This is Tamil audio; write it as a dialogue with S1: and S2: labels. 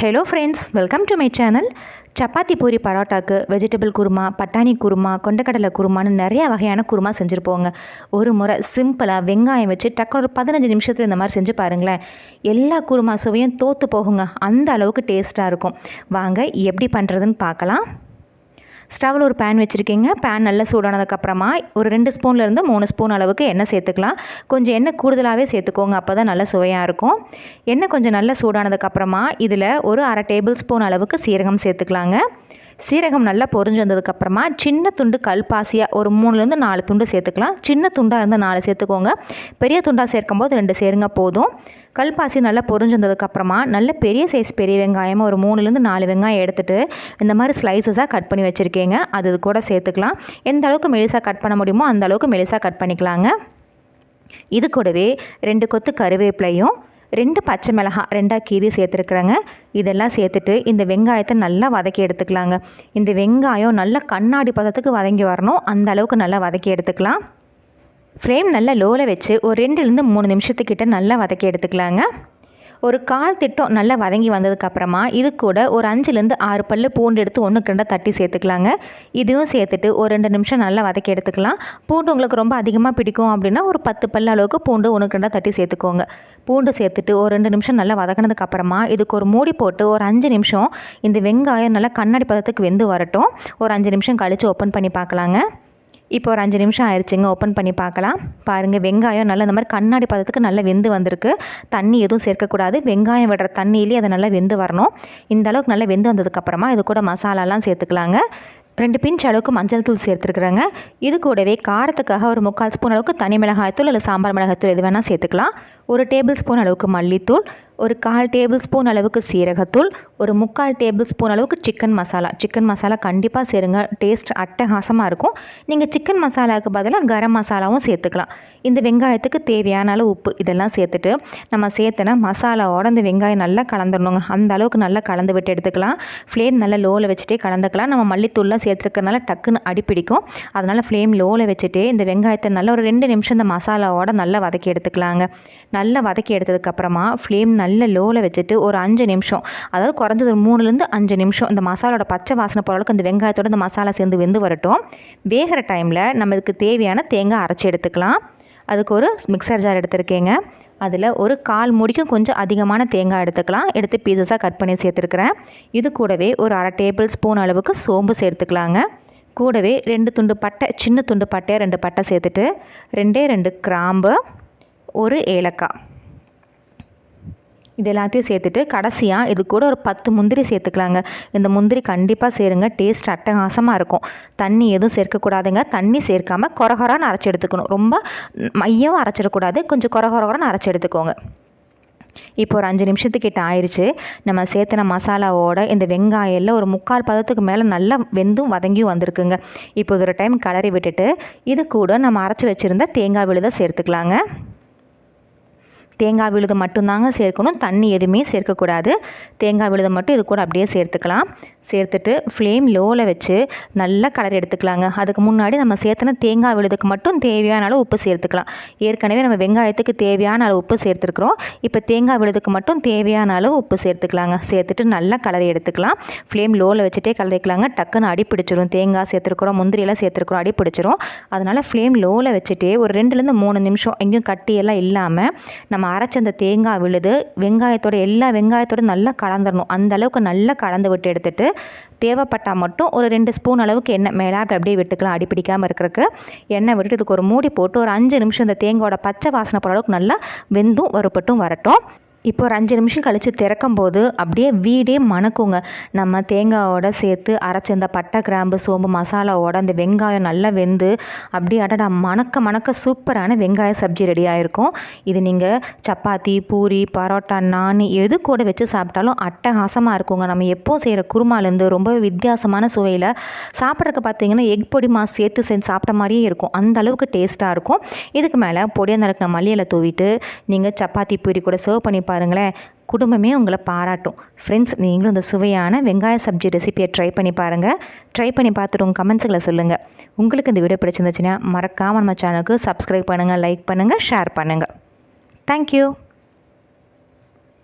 S1: Hello friends welcome to my channel chapati puri பரோட்டாக்கு vegetable kurma பட்டாணி குருமா கொண்டக்கடலை குருமான்னு நிறைய வகையான குருமா செஞ்சுருப்போங்க. ஒரு முறை சிம்பிளாக வெங்காயம் வச்சு டக்குனு ஒரு பதினஞ்சு நிமிஷத்தில் இந்த மாதிரி செஞ்சு பாருங்களேன். எல்லா குருமா சுவையும் தோற்று போகுங்க. அந்த அளவுக்கு டேஸ்ட்டாக இருக்கும். வாங்க எப்படி பண்ணுறதுன்னு பார்க்கலாம். ஸ்டவ்வில் ஒரு பேன் வச்சுருக்கீங்க. பேன் நல்லா சூடானதுக்கப்புறமா ஒரு ரெண்டு ஸ்பூன்லேருந்து மூணு ஸ்பூன் அளவுக்கு எண்ணெய் சேர்த்துக்கலாம். கொஞ்சம் எண்ணெய் கூடுதலாகவே சேர்த்துக்கோங்க. அப்போ தான் நல்லா சுவையாக இருக்கும். எண்ணெய் கொஞ்சம் நல்லா சூடானதுக்கப்புறமா இதில் ஒரு அரை டேபிள் ஸ்பூன் அளவுக்கு சீரகம் சேர்த்துக்கலாங்க. சீரகம் நல்லா பொறிஞ்சு வந்ததுக்கப்புறமா சின்ன துண்டு கல்பாசியாக ஒரு மூணுலேருந்து நாலு துண்டு சேர்த்துக்கலாம். சின்ன துண்டாக இருந்தால் நாலு சேர்த்துக்கோங்க. பெரிய துண்டாக சேர்க்கும்போது ரெண்டு சேருங்க போதும். கல்பாசி நல்லா பொறிஞ்சு வந்ததுக்கப்புறமா நல்ல பெரிய சைஸ் பெரிய வெங்காயம் ஒரு மூணுலேருந்து நாலு வெங்காயம் எடுத்துகிட்டு இந்த மாதிரி ஸ்லைசஸாக கட் பண்ணி வச்சுருக்கீங்க. அது கூட சேர்த்துக்கலாம். எந்த அளவுக்கு மெலிசாக கட் பண்ண முடியுமோ அந்த அளவுக்கு மெலிசாக கட் பண்ணிக்கலாங்க. இது கூடவே ரெண்டு கொத்து கருவேப்பிலையும் ரெண்டு பச்சை மிளகாய் ரெண்டாக கீரி சேர்த்துருக்குறேங்க. இதெல்லாம் சேர்த்துட்டு இந்த வெங்காயத்தை நல்லா வதக்கி எடுத்துக்கலாங்க. இந்த வெங்காயம் நல்லா கண்ணாடி பதத்துக்கு வதங்கி வரணும். அந்த அளவுக்கு நல்லா வதக்கி எடுத்துக்கலாம். ஃப்ரேம் நல்லா லோவில் வச்சு ஒரு ரெண்டுலேருந்து மூணு நிமிஷத்துக்கிட்ட நல்லா வதக்கி எடுத்துக்கலாங்க. ஒரு கால் திட்டம் நல்லா வதங்கி வந்ததுக்கப்புறமா இது கூட ஒரு அஞ்சுலேருந்து ஆறு பல் பூண்டு எடுத்து ஒன்று ரெண்டாக தட்டி சேர்த்துக்கலாங்க. இதுவும் சேர்த்துட்டு ஒரு ரெண்டு நிமிஷம் நல்லா வதக்கி எடுத்துக்கலாம். பூண்டு உங்களுக்கு ரொம்ப அதிகமாக பிடிக்கும் அப்படின்னா ஒரு பத்து பல் அளவுக்கு பூண்டு ஒன்று ரெண்டாக தட்டி சேர்த்துக்கோங்க. பூண்டு சேர்த்துட்டு ஒரு ரெண்டு நிமிஷம் நல்லா வதக்கினதுக்கப்புறமா இதுக்கு ஒரு மூடி போட்டு ஒரு அஞ்சு நிமிஷம் இந்த வெங்காயம் நல்லா கண்ணாடி பதத்துக்கு வெந்து வரட்டும். ஒரு அஞ்சு நிமிஷம் கழித்து ஓப்பன் பண்ணி பார்க்கலாங்க. இப்போ ஒரு அஞ்சு நிமிஷம் ஆயிடுச்சுங்க ஓப்பன் பண்ணி பார்க்கலாம். பாருங்கள் வெங்காயம் நல்லா இந்த மாதிரி கண்ணாடி பதத்துக்கு நல்லா வெந்து வந்திருக்கு. தண்ணி எதுவும் சேர்க்கக்கூடாது. வெங்காயம் விடுற தண்ணியிலேயே அதை நல்லா வெந்து வரணும். இந்த அளவுக்கு நல்லா வெந்து வந்ததுக்கப்புறமா இது கூட மசாலாலாம் சேர்த்துக்கலாங்க. ரெண்டு பிஞ்ச் அளவுக்கு மஞ்சள் தூள் சேர்த்துருக்குறேங்க. இது கூடவே காரத்துக்காக ஒரு முக்கால் ஸ்பூன் அளவுக்கு தனி மிளகாய்த்தூள் இல்லை சாம்பார் மிளகாய்த்தூள் எது வேணால் சேர்த்துக்கலாம். ஒரு டேபிள் ஸ்பூன் அளவுக்கு மல்லித்தூள் ஒரு கால் டேபிள் ஸ்பூன் அளவுக்கு சீரகத்தூள் ஒரு முக்கால் டேபிள் ஸ்பூன் அளவுக்கு சிக்கன் மசாலா சிக்கன் மசாலா கண்டிப்பாக சேருங்க. டேஸ்ட் அட்டகாசமாக இருக்கும். நீங்கள் சிக்கன் மசாலாவுக்கு பதிலாக கரம் மசாலாவும் சேர்த்துக்கலாம். இந்த வெங்காயத்துக்கு தேவையான அளவு உப்பு இதெல்லாம் சேர்த்துட்டு நம்ம சேர்த்துனா மசாலாவோட இந்த வெங்காயம் நல்லா கலந்துடணுங்க. அந்த அளவுக்கு நல்லா கலந்து விட்டு எடுத்துக்கலாம். ஃப்ளேம் நல்லா லோவில் வச்சுட்டே கலந்துக்கலாம். நம்ம மல்லித்தூள்லாம் சேர்த்துருக்கறனால டக்குன்னு அடிப்பிடிக்கும் அதனால் ஃப்ளேம் லோவில் வச்சுட்டு இந்த வெங்காயத்தை நல்லா ஒரு ரெண்டு நிமிஷம் இந்த மசாலாவோட நல்லா வதக்கி எடுத்துக்கலாங்க. நல்லா வதக்கி எடுத்ததுக்கப்புறமா ஃப்ளேம் நல்ல லோவில் வச்சுட்டு ஒரு அஞ்சு நிமிஷம். அதாவது குறைஞ்சது ஒரு மூணுலேருந்து அஞ்சு நிமிஷம். இந்த மசாலோட பச்சை வாசனை போகிற அளவுக்கு அந்த வெங்காயத்தோட இந்த மசாலா சேர்ந்து வெந்து வரட்டும். வேகிற டைமில் நம்மளுக்கு தேவையான தேங்காய் அரைச்சி எடுத்துக்கலாம். அதுக்கு ஒரு மிக்சர் ஜார் எடுத்துருக்கேங்க. அதில் ஒரு கால் முடிக்கும் கொஞ்சம் அதிகமான தேங்காய் எடுத்துக்கலாம். எடுத்து பீசஸாக கட் பண்ணி சேர்த்துருக்குறேன். இது கூடவே ஒரு அரை டேபிள் ஸ்பூன் அளவுக்கு சோம்பு சேர்த்துக்கலாங்க. கூடவே ரெண்டு துண்டு பட்டை சின்ன துண்டு பட்டையை ரெண்டு பட்டை சேர்த்துட்டு ரெண்டே ரெண்டு கிராம்பு ஒரு ஏலக்காய். இது எல்லாத்தையும் சேர்த்துட்டு கடைசியாக இது கூட ஒரு பத்து முந்திரி சேர்த்துக்கலாங்க. இந்த முந்திரி கண்டிப்பாக சேருங்க. டேஸ்ட் அட்டகாசமாக இருக்கும். தண்ணி எதுவும் சேர்க்கக்கூடாதுங்க. தண்ணி சேர்க்காமல் கொரகொரான்னு அரைச்சி எடுத்துக்கணும். ரொம்ப மையம் அரைச்சிடக்கூடாது. கொஞ்சம் கொரகொரன்னு அரைச்சி எடுத்துக்கோங்க. இப்போ ஒரு அஞ்சு நிமிஷத்துக்கிட்ட ஆயிடுச்சு நம்ம சேர்த்துன மசாலாவோட இந்த வெங்காயம் ஒரு முக்கால் பதத்துக்கு மேலே நல்லா வெந்தும் வதங்கியும் வந்திருக்குங்க. இப்போ ஒரு டைம் கலரி விட்டுட்டு இது கூட நம்ம அரைச்சி வச்சுருந்த தேங்காய் விழுதை சேர்த்துக்கலாங்க. தேங்காய் விழுது மட்டும்தாங்க சேர்க்கணும். தண்ணி எதுவுமே சேர்க்கக்கூடாது. தேங்காய் விழுதை மட்டும் இது கூட அப்படியே சேர்த்துக்கலாம். சேர்த்துட்டு ஃப்ளேம் லோவில் வச்சு நல்லா கலர் எடுத்துக்கலாங்க. அதுக்கு முன்னாடி நம்ம சேர்த்துன தேங்காய் விழுதுக்கு மட்டும் தேவையான அளவு உப்பு சேர்த்துக்கலாம். ஏற்கனவே நம்ம வெங்காயத்துக்கு தேவையான அளவு உப்பு சேர்த்துருக்குறோம். இப்போ தேங்காய் விழுதுக்கு மட்டும் தேவையான அளவு உப்பு சேர்த்துக்கலாங்க. சேர்த்துட்டு நல்லா கலர் எடுத்துக்கலாம். ஃப்ளேம் லோவில் வச்சுட்டே கலரிக்கலாங்க டக்குன்னு அடி பிடிச்சிரும். தேங்காய் சேர்த்துருக்குறோம். முந்திரியெல்லாம் சேர்த்துருக்குறோம். அடி பிடிச்சிரும். அதனால் ஃப்ளேம் லோவில் வச்சுட்டே ஒரு ரெண்டுலேருந்து மூணு நிமிஷம் எங்கேயும் கட்டியெல்லாம் இல்லாமல் நம்ம அரைச்ச அந்த தேங்காய் விழுது வெங்காயத்தோட எல்லா வெங்காயத்தோட நல்லா கலந்துடணும் அந்த அளவுக்கு நல்லா கலந்து விட்டு எடுத்துகிட்டு தேவைப்பட்டால் மட்டும் ஒரு ரெண்டு ஸ்பூன் அளவுக்கு எண்ணெய் மேலே அப்படியே விட்டுக்கலாம் அடி பிடிக்காமல் இருக்கிறதுக்கு. எண்ணெய் விட்டுட்டு இதுக்கு ஒரு மூடி போட்டு ஒரு அஞ்சு நிமிஷம் இந்த தேங்காயோட பச்சை வாசனை போகிற அளவுக்கு நல்லா வெந்தும் வறுப்பட்டும் வரட்டும். இப்போ ஒரு அஞ்சு நிமிஷம் கழித்து திறக்கும் போது அப்படியே வீடே மணக்குங்க. நம்ம தேங்காயோட சேர்த்து அரைச்ச இந்த பட்டை கிராம்பு சோம்பு மசாலாவோட அந்த வெங்காயம் நல்லா வெந்து அப்படியே அடடா மணக்க மணக்க சூப்பரான வெங்காய சப்ஜி ரெடி ஆகிருக்கும் இது நீங்கள் சப்பாத்தி பூரி பரோட்டா நான் எது கூட வச்சு சாப்பிட்டாலும் அட்டகாசமாக இருக்குங்க. நம்ம எப்போது செய்கிற குருமாலேருந்து ரொம்ப வித்தியாசமான சுவையில் சாப்பிட்றதுக்கு பார்த்தீங்கன்னா எக் பொடி மாஸ் சேர்த்து செஞ்சு சாப்பிட்ட மாதிரியே இருக்கும். அந்த அளவுக்கு டேஸ்ட்டாக இருக்கும். இதுக்கு மேலே பொடியாக நடக்கிற மல்லியில் தூவிட்டு நீங்கள் சப்பாத்தி பூரி கூட சர்வ் பண்ணி பாருங்களேன். குடும்பமே உங்களை பாராட்டும். ஃப்ரெண்ட்ஸ் நீங்களும் இந்த சுவையான வெங்காய சப்ஜி ரெசிபியை ட்ரை பண்ணி பாருங்கள் ட்ரை பண்ணி பார்த்துட்டு உங்கள் கமெண்ட்ஸுகளை சொல்லுங்கள் உங்களுக்கு இந்த வீடியோ பிடிச்சிருந்துச்சுன்னா மறக்காமல் நம்ம சேனலுக்கு சப்ஸ்கிரைப் பண்ணுங்கள் லைக் பண்ணுங்கள் ஷேர் பண்ணுங்கள் தேங்க்யூ